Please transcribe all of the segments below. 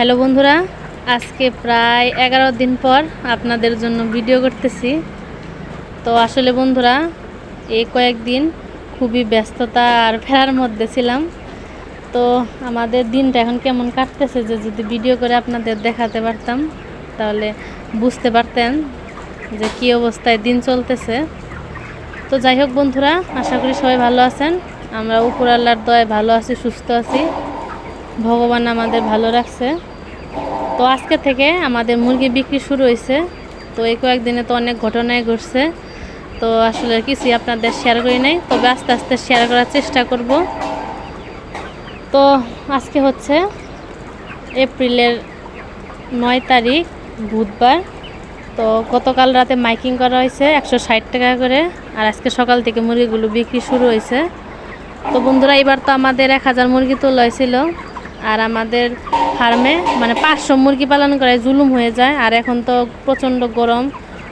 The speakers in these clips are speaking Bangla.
হ্যালো বন্ধুরা, আজকে প্রায় এগারো দিন পর আপনাদের জন্য ভিডিও করতেছি। তো আসলে বন্ধুরা এই কয়েকদিন খুবই ব্যস্ততা আর ফেরার মধ্যে ছিলাম। তো আমাদের দিনটা এখন কেমন কাটতেছে যে যদি ভিডিও করে আপনাদের দেখাতে পারতাম, তাহলে বুঝতে পারতেন যে কী অবস্থায় দিন চলতেছে। তো যাই হোক বন্ধুরা, আশা করি সবাই ভালো আছেন। আমরা উপর আল্লাহর দয় ভালো আছি, সুস্থ আছি। ভগবান আমাদের ভালো রাখছে। তো আজকে থেকে আমাদের মুরগি বিক্রি শুরু হয়েছে। তো এই কয়েকদিনে তো অনেক ঘটনাই ঘটছে। তো আসলে কিছুই আপনাদের শেয়ার করি নাই। তবে আস্তে আস্তে শেয়ার করার চেষ্টা করব। তো আজকে হচ্ছে এপ্রিলের নয় তারিখ, বুধবার। তো গতকাল রাতে মাইকিং করা হয়েছে একশো ষাট টাকা করে। আর আজকে সকাল থেকে মুরগিগুলো বিক্রি শুরু হয়েছে। তো বন্ধুরা, এবার তো আমাদের এক হাজার মুরগি তোলা হয়েছিল। আর আমাদের ফার্মে মানে পাঁচশো মুরগি পালন করায় জুলুম হয়ে যায়, আর এখন তো প্রচণ্ড গরম,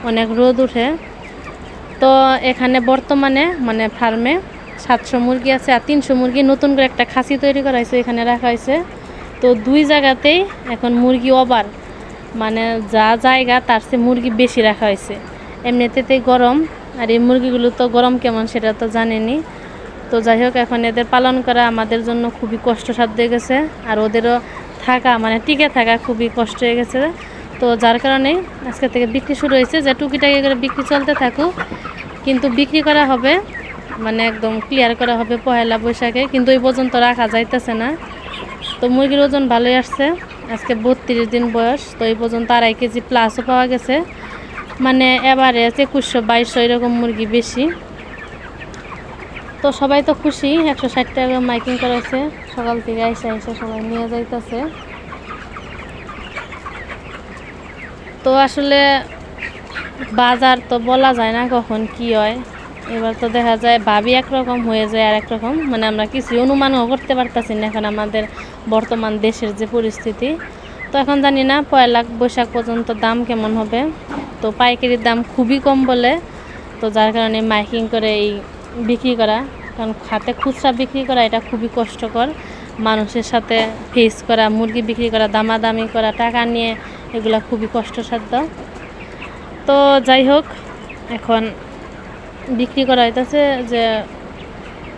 অনেক রোদ উঠে। তো এখানে বর্তমানে মানে ফার্মে সাতশো মুরগি আছে আর তিনশো মুরগি নতুন করে একটা খাসি তৈরি করা হয়েছে, এখানে রাখা হয়েছে। তো দুই জায়গাতেই এখন মুরগি ওভার মানে যা জায়গা তার চেয়ে মুরগি বেশি রাখা হয়েছে। এমনিতেতেই গরম, আর এই মুরগিগুলো তো গরম কেমন সেটা তো জানেনি। তো যাই হোক, এখন এদের পালন করা আমাদের জন্য খুবই কষ্টসাধ্য গেছে, আর ওদেরও থাকা মানে টিকে থাকা খুবই কষ্ট হয়ে গেছে। তো যার কারণে আজকে থেকে বিক্রি শুরু হয়েছে, যে টুকিটাকি করে বিক্রি চলতে থাকুক, কিন্তু বিক্রি করা হবে মানে একদম ক্লিয়ার করা হবে পহেলা বৈশাখে, কিন্তু এই পর্যন্ত রাখা যাইতেছে না। তো মুরগির ওজন ভালোই আসছে, আজকে বত্রিশ দিন বয়স, তো এই পর্যন্ত আড়াই কেজি প্লাসও পাওয়া গেছে। মানে এবারে একুশশো বাইশশো এরকম মুরগি বেশি। তো সবাই তো খুশি, একশো ষাট টাকা মাইকিং করেছে সকাল থেকে আইসা আইসা সবাই নিয়ে যাইতেছে। তো আসলে বাজার তো বলা যায় না কখন কি হয়। এবার তো দেখা যায় ভাবি একরকম, হয়ে যায় আর একরকম মানে আমরা কিছু অনুমানও করতে পারতাছি না এখন আমাদের বর্তমান দেশের যে পরিস্থিতি। তো এখন জানি না, পয়লা বৈশাখ পর্যন্ত দাম কেমন হবে। তো পাইকারির দাম খুবই কম বলে। তো যার কারণে মাইকিং করে এই বিক্রি করা, কারণ খাতে খুচরা বিক্রি করা এটা খুবই কষ্টকর। মানুষের সাথে ফেস করা, মুরগি বিক্রি করা, দামাদামি করা, টাকা নিয়ে এগুলা খুবই কষ্টসাধ্য। তো যাই হোক, এখন বিক্রি করা হইতেছে যে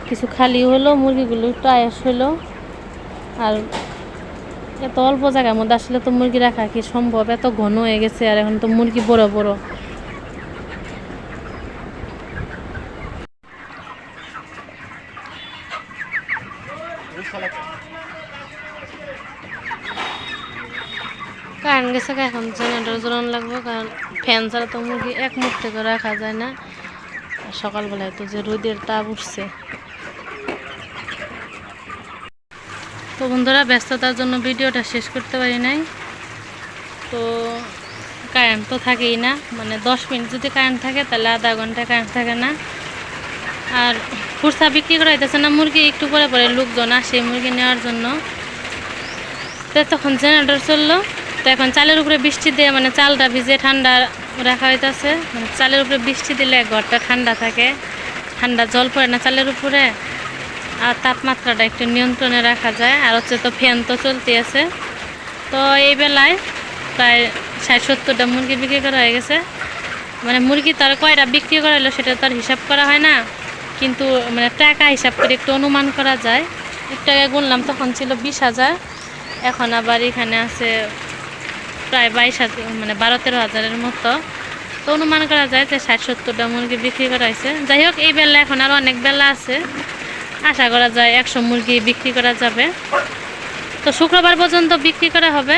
কিছু খালি হলো মুরগিগুলো একটু আয়াস হলো আর এত অল্প জায়গার মধ্যে আসলে তো মুরগি রাখা কি সম্ভব? এত ঘন হয়ে গেছে, আর এখন তো মুরগি বড় বড়। কারেন্ট গেছে এখন জেনারেটর জ্বলানো লাগবে, কারণ ফ্যান ছাড়া তো মুরগি এক মুহূর্তে করে রাখা যায় না। সকালবেলায় তো যে রোদের তাপ উঠছে। তো বন্ধুরা, ব্যস্ততার জন্য ভিডিওটা শেষ করতে পারি নাই। তো কারেন্ট তো থাকেই না মানে দশ মিনিট যদি কারেন্ট থাকে, তাহলে আধা ঘণ্টা কারেন্ট থাকে না। আর খুরসা বিক্রি করা হইতেছে না মুরগি, একটু পরে পরে লোকজন আসে মুরগি নেওয়ার জন্য। তো তখন জেনারেটর চলল। তো এখন চালের উপরে বৃষ্টি দিয়ে মানে চালটা ভিজে ঠান্ডা রাখা হইতেছে। মানে চালের উপরে বৃষ্টি দিলে ঘরটা ঠান্ডা থাকে, ঠান্ডা জল পড়ে না চালের উপরে। আর তাপমাত্রাটা একটু নিয়ন্ত্রণে রাখা যায়। আর হচ্ছে তো ফ্যান তো চলতে আছে। তো এই বেলায় প্রায় ষাট সত্তরটা মুরগি বিক্রি করা হয়ে গেছে। মানে মুরগি তার কয়টা বিক্রি করা হলো সেটা তো আর হিসাব করা হয় না। কিন্তু মানে টাকা হিসাব করে একটু অনুমান করা যায়। একটু আগে গুনলাম তখন ছিল বিশ হাজার। এখন আবার এখানে আছে প্রায় বাইশ হাজার মানে বারো তেরো হাজারের মতো। তো অনুমান করা যায় যে ষাট সত্তরটা মুরগি বিক্রি করা হয়েছে। যাই হোক, এই বেলা এখন আরও অনেক বেলা আছে। আশা করা যায় একশো মুরগি বিক্রি করা যাবে। তো শুক্রবার পর্যন্ত বিক্রি করা হবে।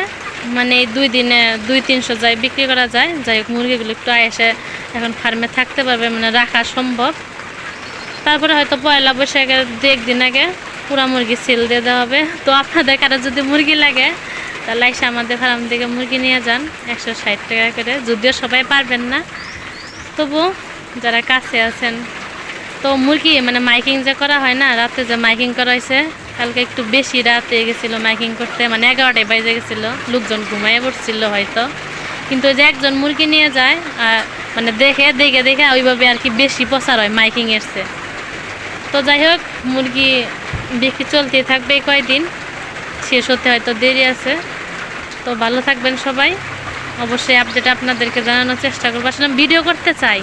মানে এই দুই দিনে দুই তিনশো যায় বিক্রি করা যায়। যাই হোক, মুরগিগুলো একটু এসে এখন ফার্মে থাকতে পারবে মানে রাখা সম্ভব। তারপরে হয়তো পয়লা বৈশাখের দু একদিন আগে পুরা মুরগি সেল দিয়ে দেওয়া হবে। তো আপনাদের কারও যদি মুরগি লাগে তাহলে এসে আমাদের ফার্ম থেকে মুরগি নিয়ে যান, একশো ষাট টাকা করে। যদিও সবাই পারবেন না, তবু যারা কাছে আছেন, তো মুরগি মানে মাইকিং যে করা হয় না, রাতে যে মাইকিং করা হয়েছে, কালকে একটু বেশি রাত গেছিল মাইকিং করতে মানে এগারোটায় বাজে গেছিল, লোকজন ঘুমাই পড়ছিল হয়তো। কিন্তু যে একজন মুরগি নিয়ে যায়, আর মানে দেখে দেখে দেখে ওইভাবে আর কি বেশি প্রচার হয় মাইকিং এসছে তো যাই হোক, মুরগি বিক্রি চলতেই থাকবে কয়দিন, শেষ হতে হয়তো দেরি আছে। তো ভালো থাকবেন সবাই। অবশ্যই আপডেট আপনাদেরকে জানানোর চেষ্টা করব। আসলে ভিডিও করতে চাই,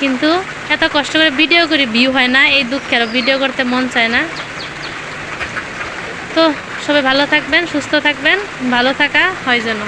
কিন্তু এত কষ্ট করে ভিডিও করি ভিউ হয় না, এই দুঃখের ভিডিও করতে মন চায় না। তো সবাই ভালো থাকবেন, সুস্থ থাকবেন, ভালো থাকা হয় যেন।